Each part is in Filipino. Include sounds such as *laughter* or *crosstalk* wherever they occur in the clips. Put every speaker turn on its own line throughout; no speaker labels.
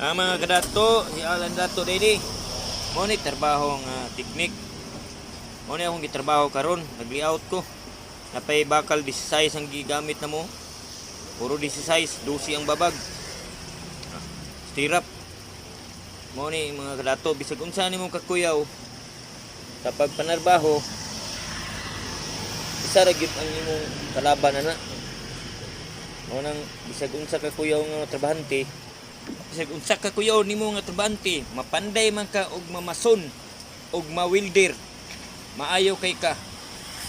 Ah, mga kadato, si Alan Dato Dede. Mo ni trabaho nga teknik. Mo ni akong gitrabaho karon, nag-layout ko. Napay bakal 16 ang gigamit na mo. Puro 16, 12 ang babag. Ah, Stirap. Mo ni mga kadato, bisag unsa nimo kakuyaw sa pagpanarbaho isa ra gyud ang imong kalaban ana. Mo nang bisag unsa ka kuyaw nga trabahante, bisag unsa ka kuyaw nimo nga trabahante, mapanday man ka og mamason og mawilder. Maayo kay ka.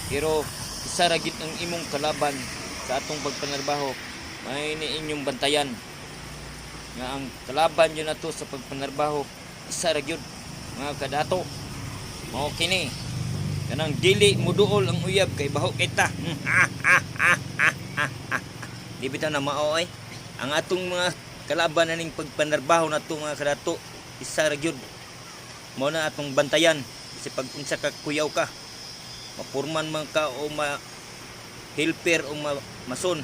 Pero isa ra gyud ang imong kalaban sa atong pagpanarbaho. May inyong bantayan nga ang kalaban yun nato sa pagpanarbaho isa ra gyud mga kadato mao kini kanang dili muduol ang uyab kay baho kita *laughs* di bitaw na mao ay ang atong mga kalaban na ning pagpanarbaho nato mga kadato isa ra gyud mao na atong bantayan kasi pag unsa ka kuyaw ka mapurman man ka o ma helper o ma mason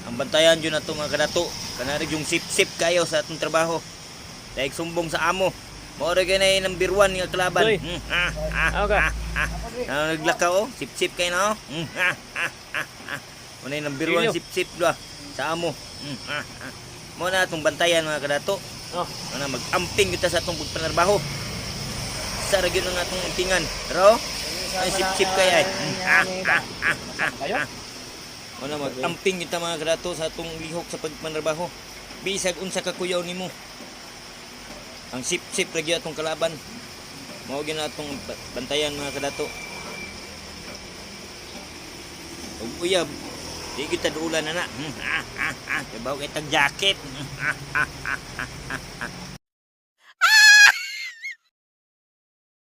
ang bantayan yun nato mga kadato kanari yung sip-sip kayo sa atong trabaho dahil sumbong sa amo mao ra kay na number 1 nga kalaban
Uy.
Hmm, ha, ha,
Ako ka.
ha, ha. Ano naglakaw oh sip-sip kayo na oh ha, ha, ha. Muna yung number 1
Silyo.
sip-sip dua sa amo Hmm, ha, ha. Mao na atong bantayan mga kadato
Oh,
Ano mag-amping kita sa atong pagpanarbaho. Sa ra gyud ang atong ampingan. Pero ay sip-sip kay ay.
kayo?
Ano mag-amping kita mga grato sa atong lihok sa pagpanarbaho. Bisag unsa ka kuyaw nimo. Ang sip-sip gyud atong kalaban. Mao gyud na atong ba- bantayan mga kadato. Ug uyab, di kita duulan na na. Kabaw kay tag jacket.